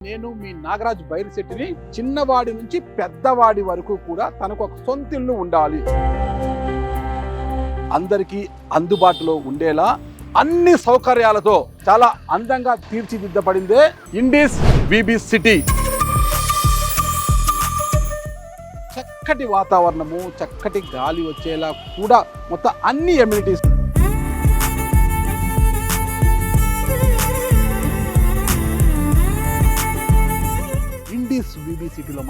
నేను మీ నాగరాజ్ బైరిశెట్టిని చిన్నవాడి నుంచి పెద్దవాడి వరకు కూడా తనకు ఒక సొంత ఇల్లు ఉండాలి. అందరికీ అందుబాటులో ఉండేలా అన్ని సౌకర్యాలతో చాలా అందంగా తీర్చిదిద్దబడిందే ఇండీస్ బీబీ సిటీ. చక్కటి వాతావరణము చక్కటి గాలి వచ్చేలా కూడా మొత్తం అన్ని ఎమ్యూనిటీస్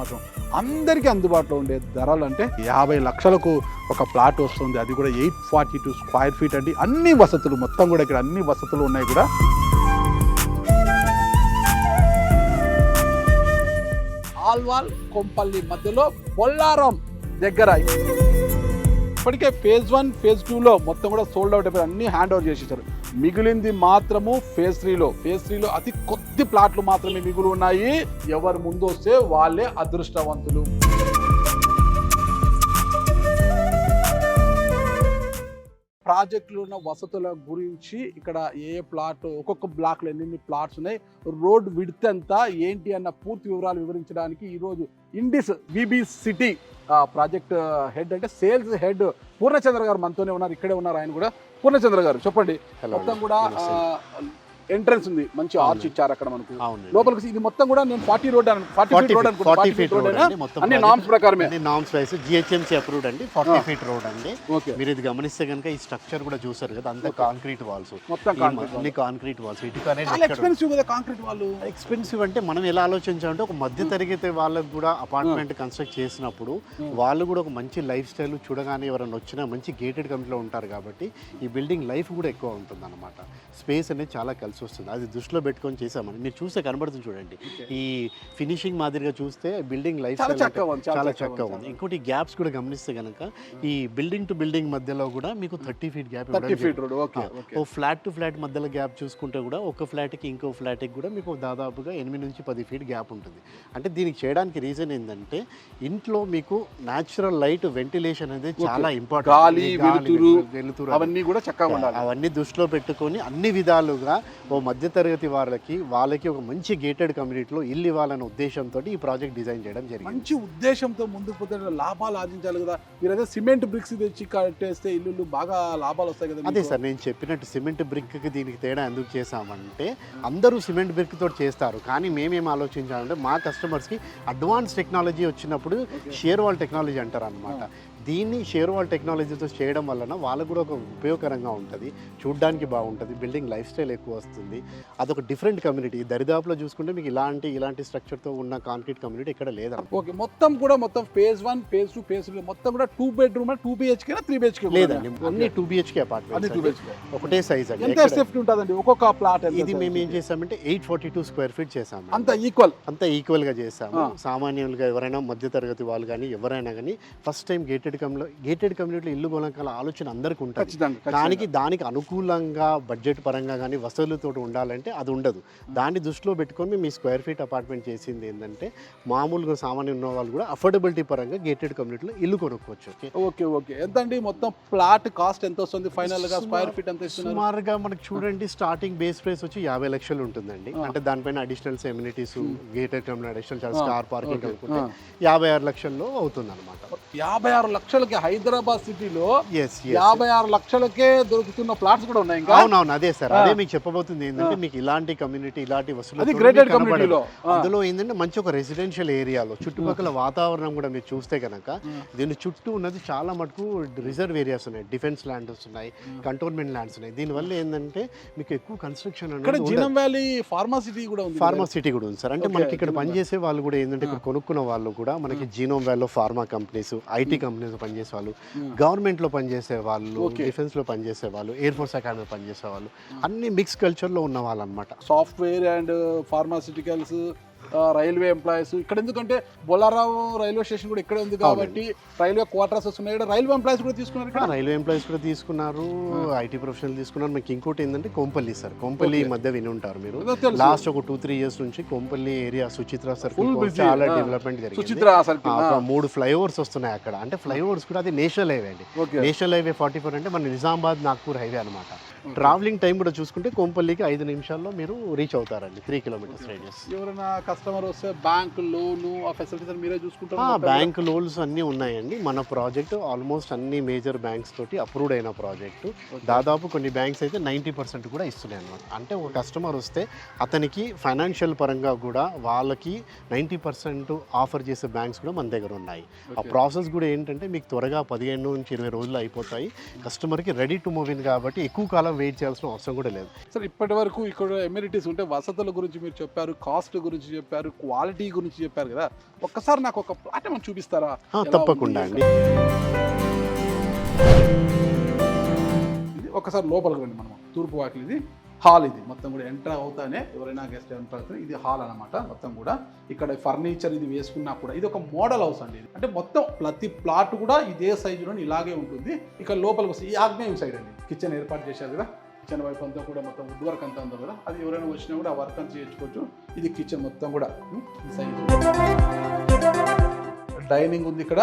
సంవత్సరం అందరికీ అందుబాటులో ఉండే ధరలు అంటే యాభై లక్షలకు ఒక ప్లాట్ వస్తుంది. అది కూడా eight forty two square feet అండి. అన్ని వసతులు మొత్తం కూడా ఇక్కడ అన్ని వసతులు ఉన్నాయి కూడా. ఆల్వాల్ కొంపల్లి మధ్యలో బొల్లారం దగ్గర ఇప్పటికే ఫేజ్ వన్ ఫేజ్ టూలో మొత్తం కూడా సోల్డ్ అవుట్ అయిపోయి అన్ని హ్యాండ్ ఓవర్ చేసేసారు. మిగిలింది మాత్రము ఫేజ్ త్రీలో ఫేజ్ త్రీలో అతి కొద్ది ప్లాట్లు మాత్రమే మిగులు ఉన్నాయి. ఎవరు ముందు వస్తే వాళ్ళే అదృష్టవంతులు. ప్రాజెక్టులో ఉన్న వసతుల గురించి ఇక్కడ ఏ ప్లాట్ ఒక్కొక్క బ్లాక్లో ఎన్ని ప్లాట్స్ ఉన్నాయి రోడ్ విడ్త్ ఎంత ఏంటి అన్న పూర్తి వివరాలు వివరించడానికి ఈరోజు Indis V B city project head అంటే సేల్స్ హెడ్ పూర్ణచంద్ర గారు మనతోనే ఉన్నారు ఇక్కడే ఉన్నారు ఆయన కూడా. పూర్ణచంద్ర గారు చెప్పండి. మొత్తం కూడా ఎంట్రన్స్ ఉంది. మంచి ఆర్చ్. ఇచ్చారు అక్కడ మనకు. లోపలికి ఇది మొత్తం కూడా నేను forty road forty road forty 40 feet road అన్ని. నామ్స్ ప్రకారమే. నామ్స్ వైస్ జిహెచ్ఎంసీ అప్రూవ్డ్ అండి. ఫార్టీ. ఫీట్ రోడ్ అండి. ఓకే. మీరు ఇది గమనిస్తే కనుక ఈ స్ట్రక్చర్ కూడా చూసారు కదా అంతా కాంక్రీట్ వాల్స్ మొత్తం అన్ని కాంక్రీట్ వాల్స్ ఇటుక అనేది ఎక్స్పెన్సివ్ కదా కాంక్రీట్ వాళ్ళు ఎక్స్పెన్సివ్ అంటే మనం ఎలా ఆలోచించామంటే ఒక మధ్య తరగతి వాళ్ళకు కూడా అపార్ట్మెంట్ కన్స్ట్రక్ట్ చేసినప్పుడు వాళ్ళు కూడా ఒక మంచి లైఫ్ స్టైల్ చూడగానే ఎవరైనా వచ్చినా మంచి గేటెడ్ కమిటీలో ఉంటారు కాబట్టి ఈ బిల్డింగ్ లైఫ్ కూడా ఎక్కువ ఉంటుంది అనమాట స్పేస్ అనేది చాలా కలిసి వస్తుంది. అది దృష్టిలో పెట్టుకొని చేసామని మీరు చూస్తే కనబడుతుంది చూడండి. ఈ ఫినిషింగ్ మాదిరిగా చూస్తే బిల్డింగ్ లైఫ్ చాలా చక్కగా ఉంది ఇంకోటి గ్యాప్స్ కూడా గమనిస్తే కనుక ఈ బిల్డింగ్ టు బిల్డింగ్ మధ్యలో కూడా మీకు thirty feet gap thirty feet road okay okay oh flat to flat మధ్యలో గ్యాప్ చూసుకుంటే కూడా ఒక ఫ్లాట్కి ఇంకో ఫ్లాట్కి కూడా మీకు దాదాపుగా ఎనిమిది నుంచి పది ఫీట్ గ్యాప్ ఉంటుంది. అంటే దీనికి చేయడానికి రీజన్ ఏంటంటే ఇంట్లో మీకు న్యాచురల్ లైట్ వెంటిలేషన్ అనేది చాలా ఇంపార్టెంట్ గాలి, వెలుతురు అవన్నీ కూడా చక్కగా ఉండాలి. అవన్నీ దృష్టిలో పెట్టుకొని అన్ని విధాలుగా ఓ మధ్యతరగతి వాళ్ళకి వాళ్ళకి ఒక మంచి గేటెడ్ కమ్యూనిటీలో ఇల్లు ఇవ్వాలనే ఉద్దేశంతో ఈ ప్రాజెక్ట్ డిజైన్ చేయడం జరిగింది. మంచి ఉద్దేశంతో ముందుకు పోతే లాభాలు ఆర్జించాలి కదా. మీరు అదే సిమెంట్ బ్రిక్స్ తెచ్చి కట్టేస్తే ఇల్లు బాగా లాభాలు వస్తాయి కదా అదే. సార్ నేను చెప్పినట్టు సిమెంట్ బ్రిక్కి దీనికి తేడా ఎందుకు చేసామంటే అందరూ సిమెంట్ బ్రిక్ తోటి చేస్తారు. కానీ మేమేం ఆలోచించామంటే మా కస్టమర్స్కి అడ్వాన్స్ టెక్నాలజీ వచ్చినప్పుడు షేర్ వాల్ టెక్నాలజీ అంటారు అనమాట దీన్ని షేర్ వాల్ టెక్నాలజీతో చేయడం వలన వాళ్ళకు కూడా ఒక ఉపయోగకరంగా ఉంటుంది. చూడ్డానికి బాగుంటుంది. బిల్డింగ్ లైఫ్ స్టైల్ ఎక్కువ వస్తుంది. అదొక డిఫరెంట్ కమ్యూనిటీ దరిదాపులో చూసుకుంటే మీకు ఇలాంటి ఇలాంటి స్ట్రక్చర్తో ఉన్న కాంక్రీట్ కమ్యూనిటీ ఇక్కడ లేదన్నమాట ఓకే మొత్తం కూడా మొత్తం phase one phase two phase three మొత్తం కూడా two bedroom two BHK three BHK లేదండి. అన్ని టూ బిహెచ్కే అపార్ట్మెంట్ ఒకటే సైజ్ అండి. ఎంత సేఫ్టీ ఉంటుందండి? ఒక్కొక్క ప్లాట్ ఇది మేము ఏం చేసామంటే eight forty two square feet చేసాము అంత ఈక్వల్ అంతా ఈక్వల్గా చేసాము. ఆ. సామాన్యులుగా ఎవరైనా మధ్యతరగతి వాళ్ళు కానీ ఎవరైనా కానీ first time gated community gated కమ్యూనిటీలో ఇల్లు కొనకాల ఆలోచన అందరికీ ఉంటుంది. దానికి దానికి అనుకూలంగా బడ్జెట్ పరంగా కానీ వసతులతో ఉండాలంటే అది ఉండదు. దాన్ని దృష్టిలో పెట్టుకొని ఈ స్క్వేర్ ఫీట్ అపార్ట్మెంట్ చేసింది ఏంటంటే మామూలుగా సామాన్య ఉన్న వాళ్ళు కూడా అఫోర్డబిలిటీ పరంగా గేటెడ్ కమ్యూనిటీలో ఇల్లు కొనుక్కోవచ్చు ఓకే? Okay okay. ఎంత అండి మొత్తం ప్లాట్ కాస్ట్ ఎంత వస్తుంది? ఫైనల్గా స్క్వేర్ ఫీట్ ఎంత సుమారుగా మనకు చూడండి స్టార్టింగ్ బేస్ ప్రైస్ వచ్చి యాభై లక్షలు ఉంటుందండి. అంటే దానిపైన additionals amenities gated community additional car parking. అనుకుంటే. యాభై ఆరు లక్షల్లో అవుతుంది అనమాట యాభై ఆరు లక్షలకి హైదరాబాద్ సిటీలో యాభై ఆరు లక్షలకే దొరుకుతున్న ప్లాట్స్ కూడా ఉన్నాయి ఇంకా? అవునవును అదే సార్. అదే మీకు చెప్పబోతుంది. ఏంటంటే మీకు ఇలాంటి కమ్యూనిటీ ఇలాంటి వసతులు అది గ్రేటెడ్ కమ్యూనిటీలో అందులో ఏంటంటే మంచి ఒక రెసిడెన్షియల్ ఏరియాలో చుట్టుపక్కల వాతావరణం కూడా మీరు చూస్తే కనుక దీని చుట్టూ ఉన్నది చాలా మటుకు రిజర్వ్ ఏరియాస్ ఉన్నాయి. డిఫెన్స్ ల్యాండ్స్ ఉన్నాయి కంటోన్మెంట్ ల్యాండ్స్ ఉన్నాయి. దీనివల్ల ఏంటంటే మీకు ఎక్కువ construction genome valley pharma city కూడా ఉంది ఫార్మా సిటీ కూడా ఉంది సార్. అంటే మనకి ఇక్కడ పనిచేసే వాళ్ళు కూడా ఏంటంటే ఇక్కడ కొనుక్కున్న వాళ్ళు కూడా మనకి జీనోమ్ వ్యాల్లో ఫార్మా కంపెనీస్ ఐటీ కంపెనీస్ పనిచేసే వాళ్ళు Hmm. గవర్నమెంట్లో పనిచేసే వాళ్ళు Okay. డిఫెన్స్లో పనిచేసే వాళ్ళు ఎయిర్ ఫోర్స్ అకాడమీ పనిచేసే వాళ్ళు అన్ని మిక్స్ కల్చర్లో ఉన్న వాళ్ళు అనమాట software and pharmaceuticals railway employees. ఇక్కడ ఎందుకంటే బొల్లారావు రైల్వే స్టేషన్ కూడా ఇక్కడే ఉంది కాబట్టి రైల్వే క్వార్టర్స్ వస్తున్నాయి. ఇక్కడ రైల్వే ఎంప్లాయీస్ కూడా తీసుకున్నారు రైల్వే ఎంప్లాయీస్ కూడా తీసుకున్నారు. ఐటీ ప్రొఫెషనల్ తీసుకున్నారు. మీకు ఇంకోటి ఏంటంటే కొంపల్లి సార్. కొంపల్లి. మధ్య విని ఉంటారు మీరు. లాస్ట్ ఒక టూ త్రీ ఇయర్స్ నుంచి Kompally area Suchitra circle busy. చాలా. డెవలప్మెంట్ జరిగింది. సుచిత్ర మూడు ఫ్లైఓవర్స్ వస్తున్నాయి అక్కడ. అంటే ఫ్లైఓవర్స్ కూడా అది నేషనల్ హైవే అండి. నేషనల్ హైవే ఫార్టీ ఫోర్ అంటే మన నిజామాబాద్ నాగ్పూర్ హైవే అనమాట ట్రావెలింగ్ టైం కూడా చూసుకుంటే కొంపల్లికి ఐదు నిమిషాల్లో మీరు రీచ్ అవుతారండి. త్రీ కిలోమీటర్స్ రేడియస్ ఎవరైనా కస్టమర్ వస్తే బ్యాంక్ లోన్ ఆ ఫెసిలిటీస్ మీరే చూసుకుంటారు? బ్యాంక్ లోన్స్ అన్నీ ఉన్నాయండి. మన ప్రాజెక్ట్ ఆల్మోస్ట్ అన్ని మేజర్ బ్యాంక్స్ తోటి అప్రూవ్డ్ అయిన ప్రాజెక్టు. దాదాపు కొన్ని బ్యాంక్స్ అయితే నైంటీ పర్సెంట్ కూడా ఇస్తున్నాయి అనమాట అంటే ఒక కస్టమర్ వస్తే అతనికి ఫైనాన్షియల్ పరంగా కూడా వాళ్ళకి నైంటీ పర్సెంట్ ఆఫర్ చేసే బ్యాంక్స్ కూడా మన దగ్గర ఉన్నాయి. ఆ. ప్రాసెస్ కూడా ఏంటంటే మీకు త్వరగా పదిహేను నుంచి ఇరవై రోజులు అయిపోతాయి. కస్టమర్కి రెడీ టు మూవ్ ఇన్ కాబట్టి ఎక్కువ కాలం వెయిట్ చేయాల్సిన అవసరం కూడా లేదు. సార్ ఇప్పటి వరకు ఇక్కడ ఎమ్యూనిటీస్ ఉంటే వసతుల గురించి మీరు చెప్పారు కాస్ట్ గురించి చెప్పారు క్వాలిటీ గురించి చెప్పారు కదా. ఒక్కసారి నాకు ఒక ప్లాట్ ఏమైనా చూపిస్తారా? తప్పకుండా? అండి. ఒకసారి లోపలికి రండి మనం. తూర్పు వాకిలి ఇది హాల్ ఇది. మొత్తం కూడా ఎంటర్ అవుతానే ఎవరైనా గెస్ట్ ఎంటర్ అవుతానే ఇది హాల్ అన్నమాట మొత్తం కూడా. ఇక్కడ ఫర్నిచర్ ఇది వేసుకున్నా కూడా ఇది ఒక మోడల్ హౌస్ అండి ఇది. అంటే మొత్తం ప్రతి ప్లాట్ కూడా ఇదే సైజులో ఇలాగే ఉంటుంది. ఇక్కడ లోపలికి వస్తే ఈ ఆగ్నేయం సైడ్ అండి. కిచెన్ ఏర్పాటు చేశారు కదా. కిచెన్ వైపు అంతా కూడా మొత్తం వుడ్ వర్క్ అంతా ఉందో కదా. అది ఎవరైనా వచ్చినా కూడా ఆ వర్క్ అంతా చేయించుకోవచ్చు. ఇది కిచెన్ మొత్తం కూడా సైజు డైనింగ్ ఉంది ఇక్కడ.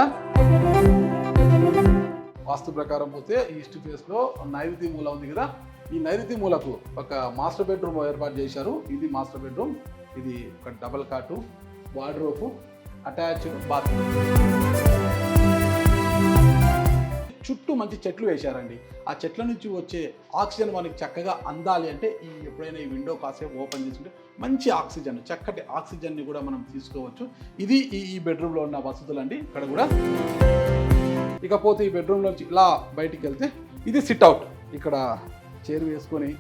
వాస్తు ప్రకారం పోతే ఈస్ట్ ఫేస్లో నైరుతి మూల ఉంది కదా. ఈ నైరుతి మూలకు ఒక మాస్టర్ బెడ్రూమ్ ఏర్పాటు చేశారు. ఇది మాస్టర్ బెడ్రూమ్ ఇది ఒక డబల్ కాటు వార్డ్రోపు అటాచ్డ్ బాత్రూమ్ చుట్టూ మంచి చెట్లు వేశారండి. ఆ చెట్ల నుంచి వచ్చే ఆక్సిజన్ మనకి చక్కగా అందాలి అంటే ఈ ఎప్పుడైనా ఈ విండో కాసేపు ఓపెన్ చేసుకుంటే మంచి ఆక్సిజన్ చక్కటి ఆక్సిజన్ని కూడా మనం తీసుకోవచ్చు. ఇది ఈ ఈ బెడ్రూమ్లో ఉన్న వసతులు అండి ఇక్కడ కూడా. ఇకపోతే ఈ బెడ్రూమ్లోంచి ఇలా బయటికి వెళ్తే ఇది సిట్ అవుట్ ఇక్కడ చైర్ వేసుకొని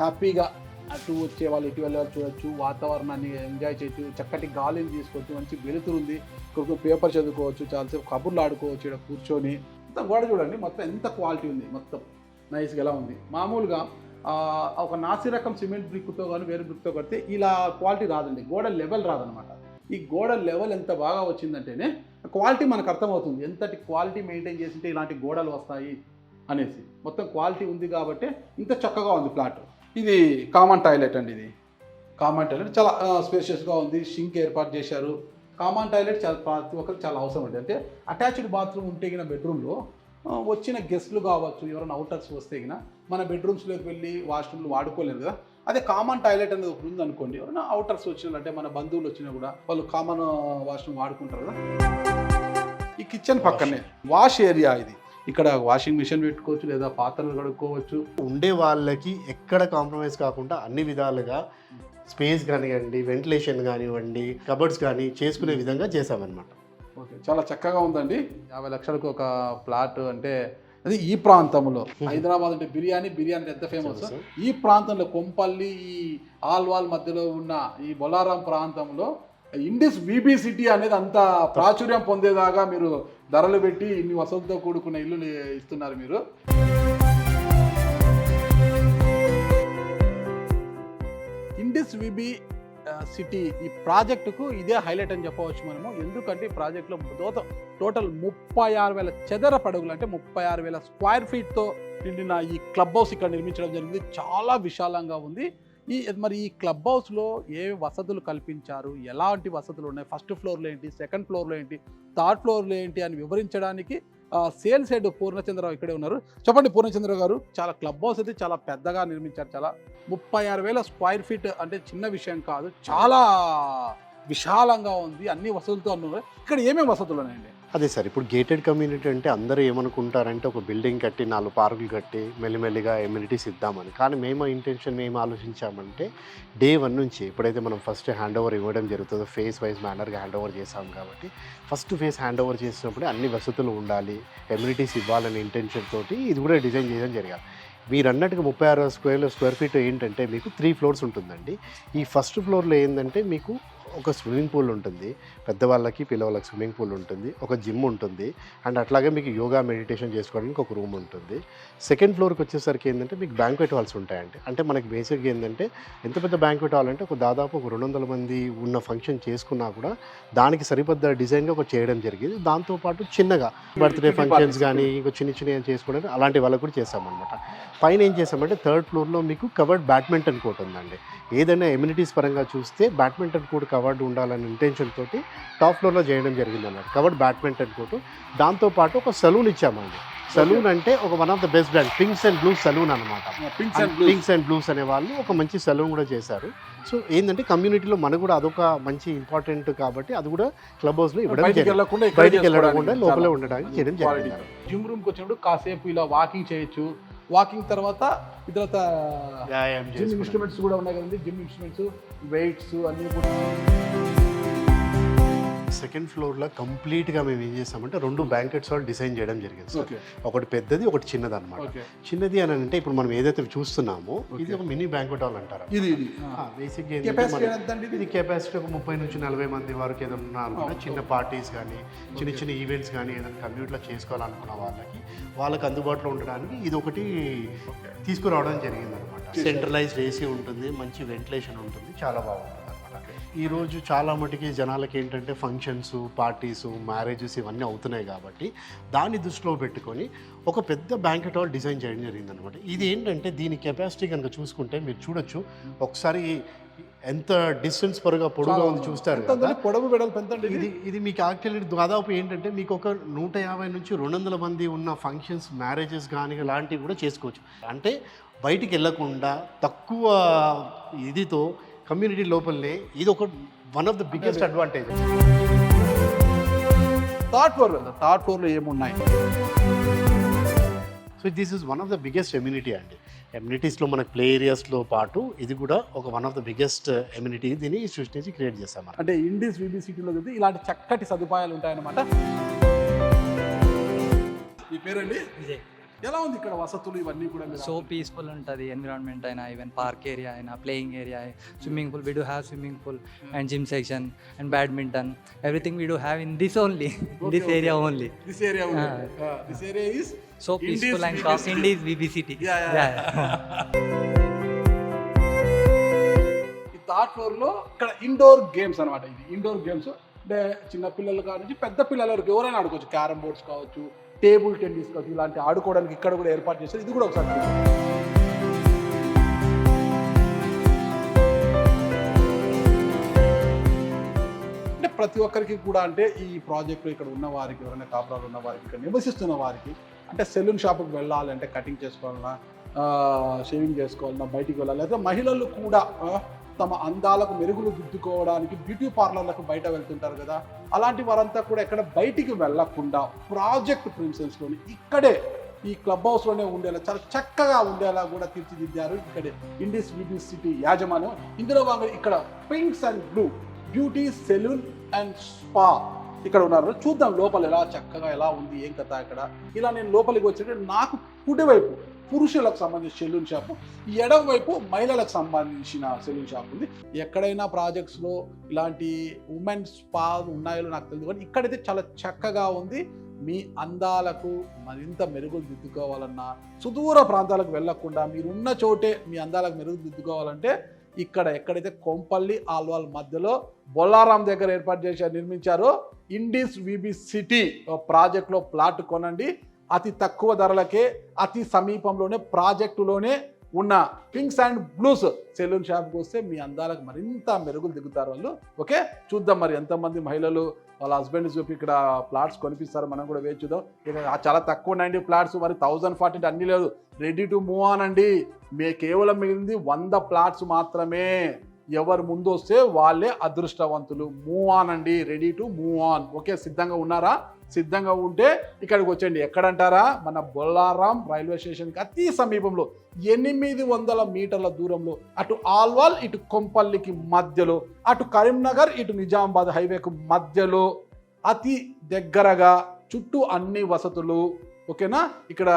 హ్యాపీగా అటు వచ్చే వాళ్ళు ఇటు వెళ్ళే చూడొచ్చు. వాతావరణాన్ని ఎంజాయ్ చేయొచ్చు. చక్కటి గాలిని తీసుకోవచ్చు. మంచి వెలుతురు ఉంది ఇక్కడ పేపర్ చదువుకోవచ్చు. చాలాసేపు కబుర్లు ఆడుకోవచ్చు. ఇక్కడ కూర్చొని మొత్తం గోడ చూడండి మొత్తం ఎంత క్వాలిటీ ఉంది మొత్తం నైస్గా ఎలా ఉంది. మామూలుగా ఒక నాసి రకం సిమెంట్ బ్రిక్తో కానీ వేరే బ్రిక్తో కడితే ఇలా క్వాలిటీ రాదండి గోడ లెవెల్ రాదనమాట ఈ గోడ లెవెల్ ఎంత బాగా వచ్చిందంటేనే క్వాలిటీ మనకు అర్థమవుతుంది ఎంతటి క్వాలిటీ మెయింటైన్ చేసింటే ఇలాంటి గోడలు వస్తాయి అనేసి. మొత్తం క్వాలిటీ ఉంది కాబట్టి ఇంత చక్కగా ఉంది ఫ్లాట్. ఇది కామన్ టాయిలెట్ అండి ఇది. కామన్ టాయిలెట్ చాలా స్పేషియస్గా ఉంది షింక్ ఏర్పాటు చేశారు. కామన్ టాయిలెట్ చాలా ప్రతి ఒక్కరికి చాలా అవసరం ఉంది అంటే అటాచ్డ్ బాత్రూమ్ ఉంటే గిన బెడ్రూమ్లో వచ్చిన గెస్ట్లు కావచ్చు ఎవరైనా అవుటర్స్ వస్తే గిన మన బెడ్రూమ్స్లోకి వెళ్ళి వాష్రూమ్లు వాడుకోలేరు కదా. అదే కామన్ టాయిలెట్ అనేది ఒకటి ఉందనుకోండి ఎవరైనా అవుటర్స్ వచ్చినా అంటే మన బంధువులు వచ్చినా కూడా వాళ్ళు కామన్ వాష్రూమ్ వాడుకుంటారు కదా. ఈ కిచెన్ పక్కనే వాష్ ఏరియా ఇది. ఇక్కడ వాషింగ్ మిషన్ పెట్టుకోవచ్చు లేదా పాత్రలు కడుక్కోవచ్చు. ఉండే వాళ్ళకి ఎక్కడ కాంప్రమైజ్ కాకుండా అన్ని విధాలుగా స్పేస్ కానివ్వండి వెంటిలేషన్ కానివ్వండి కబర్డ్స్ కానీ చేసుకునే విధంగా చేసామన్నమాట ఓకే. చాలా చక్కగా ఉందండి. యాభై లక్షలకు ఒక ప్లాట్ అంటే అది ఈ ప్రాంతంలో. హైదరాబాద్ అంటే బిర్యానీ బిర్యానీ ఎంత ఫేమస్. ఈ ప్రాంతంలో కొంపల్లి ఈ ఆల్వాల్ మధ్యలో ఉన్న ఈ బొలారం ప్రాంతంలో ఇండిస్ విబి సిటీ అనేది అంత ప్రాచుర్యం పొందేదాకా మీరు ధరలు పెట్టి ఇన్ని వసతులతో కూడుకున్న ఇల్లు ఇస్తున్నారు మీరు. ఇండిస్ విబి సిటీ ఈ ప్రాజెక్టుకు ఇదే హైలైట్ అని చెప్పవచ్చు మనము. ఎందుకంటే ఈ ప్రాజెక్టులో దోత టోటల్ ముప్పై ఆరు వేల చదర పడుగులు అంటే ముప్పై ఆరు వేల స్క్వేర్ ఫీట్తో నిండిన ఈ క్లబ్ హౌస్ ఇక్కడ నిర్మించడం జరిగింది. చాలా విశాలంగా ఉంది. ఈ మరి ఈ క్లబ్ హౌస్లో ఏ వసతులు కల్పించారు? ఎలాంటి వసతులు ఉన్నాయి? ఫస్ట్ ఫ్లోర్లో ఏంటి? సెకండ్ ఫ్లోర్లో ఏంటి? థర్డ్ ఫ్లోర్లో ఏంటి అని వివరించడానికి సేల్స్ హెడ్ పూర్ణచంద్రరావు ఇక్కడే ఉన్నారు. చెప్పండి పూర్ణచంద్రరావు గారు చాలా క్లబ్ హౌస్ అయితే చాలా పెద్దగా నిర్మించారు చాలా ముప్పై ఆరు వేల స్క్వేర్ ఫీట్ అంటే చిన్న విషయం కాదు చాలా విశాలంగా ఉంది అన్ని వసతులతో ఉన్నారు ఇక్కడ ఏమేమి వసతులు ఉన్నాయండి? అదే సార్ ఇప్పుడు గేటెడ్ కమ్యూనిటీ అంటే అందరూ ఏమనుకుంటారంటే ఒక బిల్డింగ్ కట్టి నాలుగు పార్కులు కట్టి మెల్లిమెల్లిగా ఎమ్యూనిటీస్ ఇద్దామని. కానీ మేము ఇంటెన్షన్ మేము ఆలోచించామంటే డే వన్ నుంచి ఎప్పుడైతే మనం ఫస్ట్ హ్యాండ్ ఓవర్ ఇవ్వడం జరుగుతుందో ఫేస్ వైజ్ మేనర్గా హ్యాండ్ ఓవర్ చేసాం కాబట్టి ఫస్ట్ ఫేస్ హ్యాండ్ ఓవర్ చేసినప్పుడు అన్ని వసతులు ఉండాలి ఎమ్యూనిటీస్ ఇవ్వాలనే ఇంటెన్షన్ తోటి ఇది కూడా డిజైన్ చేయడం జరిగింది మీరు అన్నట్టుగా ముప్పై ఆరు స్క్వేర్ స్క్వేర్ ఫీట్ ఏంటంటే మీకు త్రీ ఫ్లోర్స్ ఉంటుందండి. ఈ ఫస్ట్ ఫ్లోర్లో ఏంటంటే మీకు ఒక స్విమ్మింగ్ పూల్ ఉంటుంది. పెద్దవాళ్ళకి పిల్లవాళ్ళకి స్విమ్మింగ్ పూల్ ఉంటుంది. ఒక జిమ్ ఉంటుంది. అండ్ అట్లాగే మీకు యోగా మెడిటేషన్ చేసుకోవడానికి ఒక రూమ్ ఉంటుంది. సెకండ్ ఫ్లోర్కి వచ్చేసరికి ఏంటంటే మీకు బ్యాంక్వెట్ హాల్స్ ఉంటాయండి. అంటే మనకి బేసిక్గా ఏంటంటే ఎంత పెద్ద బ్యాంక్వెట్ హాల్ అంటే ఒక దాదాపు ఒక రెండు వందల మంది ఉన్న ఫంక్షన్ చేసుకున్నా కూడా దానికి సరిపడ్డ డిజైన్గా ఒక చేయడం జరిగింది. దాంతోపాటు చిన్నగా బర్త్డే ఫంక్షన్స్. కానీ ఇంకో చిన్న చిన్న చేసుకోవడానికి అలాంటి వాళ్ళకి కూడా చేసామన్నమాట పైన ఏం చేసామంటే థర్డ్ ఫ్లోర్లో మీకు కవర్డ్ బ్యాడ్మింటన్ కోర్ట్ ఉందండి. ఏదైనా ఎమ్యూనిటీస్ పరంగా చూస్తే బ్యాడ్మింటన్ కోర్ట్ కవర్ అవార్డు ఉండాలనే ఇంటెన్షన్ తోటి టాప్ ఫ్లోర్లో చేయడం జరిగింది అన్నమాట కవర్డ్ బ్యాడ్మింటన్ కోర్టు దాంతోపాటు ఒక సలూన్ ఇచ్చామండి. సలూన్ అంటే ఒక one of the best brand pinks and blues salon అనమాట పింక్స్ అండ్ బ్లూ బ్లూస్ అనే వాళ్ళు ఒక మంచి సలూన్ కూడా చేశారు. సో ఏంటంటే కమ్యూనిటీలో మనకు కూడా అదొక మంచి ఇంపార్టెంట్ కాబట్టి అది కూడా క్లబ్ హౌస్లో ఇవ్వడం బయటికి వెళ్ళకుండా లోపలే ఉండడానికి చేయడం. జరిగింది. జిమ్ రూమ్కి వచ్చినప్పుడు కాసేపు ఇలా వాకింగ్ చేయొచ్చు. వాకింగ్ తర్వాత వ్యాయామం జిమ్. ఇన్స్ట్రుమెంట్స్ కూడా ఉన్నాయి కదండి జిమ్ ఇన్స్ట్రుమెంట్స్ వెయిట్స్ అన్ని కూడా సెకండ్ ఫ్లోర్లో కంప్లీట్గా మేము ఏం చేసామంటే రెండు బ్యాంకెట్స్ హాల్ డిజైన్ చేయడం జరిగింది సార్. ఒకటి పెద్దది ఒకటి చిన్నది అనమాట చిన్నది అని అంటే ఇప్పుడు మనం ఏదైతే చూస్తున్నామో ఇది. ఒక మినీ బ్యాంకెట్ హాల్ అంటారు. ఇది బేసిక్గా కెపాసిటీ ఎంతండి ఇది? కెపాసిటీ ఒక ముప్పై నుంచి నలభై మంది వరకు Oh, చిన్న పార్టీస్ కానీ చిన్న చిన్న ఈవెంట్స్ కానీ ఏదైనా కమ్యూనిటీలో చేసుకోవాలనుకున్న వాళ్ళకి వాళ్ళకి అందుబాటులో ఉండడానికి ఇది ఒకటి తీసుకురావడం జరిగింది అనమాట. సెంట్రలైజ్డ్ ఏసీ ఉంటుంది మంచి వెంటిలేషన్ ఉంటుంది చాలా బాగుంటుంది. ఈరోజు చాలా మటుకి జనాలకి ఏంటంటే ఫంక్షన్స్ పార్టీస్ మ్యారేజెస్ ఇవన్నీ అవుతున్నాయి కాబట్టి దాన్ని దృష్టిలో పెట్టుకొని ఒక పెద్ద బ్యాంకెట్ హాల్ డిజైన్ చేయడం జరిగింది అనమాట ఇది ఏంటంటే దీని కెపాసిటీ కనుక చూసుకుంటే మీరు చూడొచ్చు. ఒకసారి ఎంత డిస్టెన్స్ పరుగా పొడుగా ఉంది చూస్తారు? పొడవు వెడల్పు ఎంత ఇది? ఇది మీకు యాక్చువల్లీ దాదాపు ఏంటంటే మీకు ఒక నూట యాభై నుంచి రెండు వందల మంది ఉన్న ఫంక్షన్స్ మ్యారేజెస్ కానీ ఇలాంటివి కూడా చేసుకోవచ్చు. అంటే బయటికి వెళ్ళకుండా తక్కువ ఇదితో కమ్యూనిటీ లోపలనే ఇది ఒక one of the biggest advantage third floor third ఫ్లోర్లో ఏమున్నాయి? So this is one of the biggest amenity అండి. ఎమ్యూనిటీస్లో మనకు ప్లే ఏరియాస్లో పాటు ఇది కూడా ఒక one of the biggest amenity దీన్ని సృష్టించి క్రియేట్ చేస్తాం అంటే ఇండిస్ విబి సిటీలో ఇలాంటి చక్కటి సదుపాయాలు ఉంటాయన్నమాట. మీ పేరండి విజయ్. ఎలా ఉంది ఇక్కడ వసతులు ఇవన్నీ కూడా సో పీస్ఫుల్ ఉంటుంది ఎన్విరాన్మెంట్ అయినా ఈవెన్ పార్క్ ఏరియా అయినా playing area swimming pool we do have swimming pool and gym section and badminton everything we do have in this only this area only this area this area is so peaceful and city. Indis V B city Yeah, yeah, ఈ third ఫ్లోర్లో ఇక్కడ indoor games అన్నమాట ఇది. Indoor games అంటే చిన్న పిల్లలు కానించి పెద్ద పిల్లల వరకు ఎవరైనా ఆడుకోవచ్చు. క్యారమ్ బోర్డ్స్ కావచ్చు టేబుల్ టెన్నిస్ కావచ్చు ఇలాంటి ఆడుకోవడానికి ఇక్కడ కూడా ఏర్పాటు చేశారు. ఇది కూడా ఒకసారి అంటే ప్రతి ఒక్కరికి కూడా అంటే ఈ ప్రాజెక్టు ఇక్కడ ఉన్న వారికి ఎవరైనా కాపురాలు ఉన్న వారికి ఇక్కడ నివసిస్తున్న వారికి అంటే సెలూన్ షాప్కి వెళ్ళాలంటే కటింగ్ చేసుకోవాలన్నా షేవింగ్ చేసుకోవాలన్నా బయటికి వెళ్ళాలి లేదా మహిళలు కూడా తమ అందాలకు మెరుగులు దిద్దుకోవడానికి బ్యూటీ పార్లర్లకు బయట వెళ్తుంటారు కదా. అలాంటి వారంతా కూడా ఎక్కడ బయటికి వెళ్ళకుండా ప్రాజెక్ట్ ప్రిన్సెస్లోని ఇక్కడే ఈ క్లబ్ హౌస్లోనే ఉండేలా చాలా చక్కగా ఉండేలా కూడా తీర్చిదిద్దారు ఇక్కడే ఇండిస్ బ్యూటీ సిటీ యాజమాన్యం. ఇందులో భాగంగా ఇక్కడ pinks and blue beauty salon and spa ఇక్కడ ఉన్నారు. చూద్దాం లోపల ఎలా చక్కగా ఎలా ఉంది ఏం కథ ఇక్కడ ఇలా నేను లోపలికి వచ్చినట్టు నాకు కుడివైపు పురుషులకు సంబంధించిన సెలూన్ షాపు ఎడమ వైపు మహిళలకు సంబంధించిన సెలూన్ షాప్ ఉంది. ఎక్కడైనా ప్రాజెక్ట్స్లో ఇలాంటి ఉమెన్స్ స్పా ఉన్నాయో నాకు తెలియదు కానీ ఇక్కడైతే చాలా చక్కగా ఉంది. మీ అందాలకు మరింత మెరుగులు దిద్దుకోవాలన్నా సుదూర ప్రాంతాలకు వెళ్ళకుండా మీరున్న చోటే మీ అందాలకు మెరుగులు దిద్దుకోవాలంటే ఇక్కడ ఎక్కడైతే కొంపల్లి ఆల్వాల్ మధ్యలో బొల్లారాం దగ్గర ఏర్పాటు చేసి నిర్మించారో ఇండీస్ విబి సిటీ ప్రాజెక్ట్లో ప్లాట్ కొనండి. అతి తక్కువ ధరలకే అతి సమీపంలోనే ప్రాజెక్టులోనే ఉన్న పింక్స్ అండ్ బ్లూస్ సెలూన్ షాప్కి వస్తే మీ అందాలకు మరింత మెరుగులు దిగుతారు వాళ్ళు. ఓకే? చూద్దాం మరి ఎంతమంది మహిళలు వాళ్ళ హస్బెండ్ చూపి ఇక్కడ ప్లాట్స్ కొనిపిస్తారు మనం కూడా వేచి చూద్దాం. ఇక చాలా తక్కువ ఉన్నాయండి ప్లాట్స్ మరి థౌజండ్ ఫార్టీ అన్నీ లేదు. రెడీ టు మూవ్ ఆన్ అండి. మీ కేవలం మిగిలింది వంద ప్లాట్స్ మాత్రమే. ఎవరు ముందు వస్తే వాళ్ళే అదృష్టవంతులు. మూవ్ ఆన్ అండి. Ready to move on. Okay? సిద్ధంగా ఉన్నారా? సిద్ధంగా ఉంటే ఇక్కడికి వచ్చండి ఎక్కడంటారా? మన బొల్లారాం రైల్వే స్టేషన్కి అతి సమీపంలో ఎనిమిది వందల మీటర్ల దూరంలో అటు ఆల్వాల్ ఇటు కొంపల్లికి మధ్యలో అటు కరీంనగర్ ఇటు నిజామాబాద్ హైవేకు మధ్యలో అతి దగ్గరగా చుట్టూ అన్ని వసతులు ఓకేనా? ఇక్కడ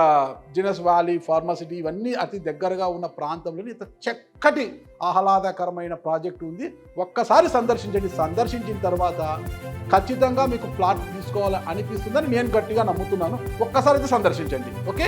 జినస్ వ్యాలీ ఫార్మాసిటీ ఇవన్నీ అతి దగ్గరగా ఉన్న ప్రాంతంలోని ఇంత చక్కటి ఆహ్లాదకరమైన ప్రాజెక్ట్ ఉంది. ఒక్కసారి సందర్శించండి. సందర్శించిన తర్వాత ఖచ్చితంగా మీకు ప్లాట్ తీసుకోవాలని అనిపిస్తుందని నేను గట్టిగా నమ్ముతున్నాను. ఒక్కసారి అయితే సందర్శించండి. ఓకే?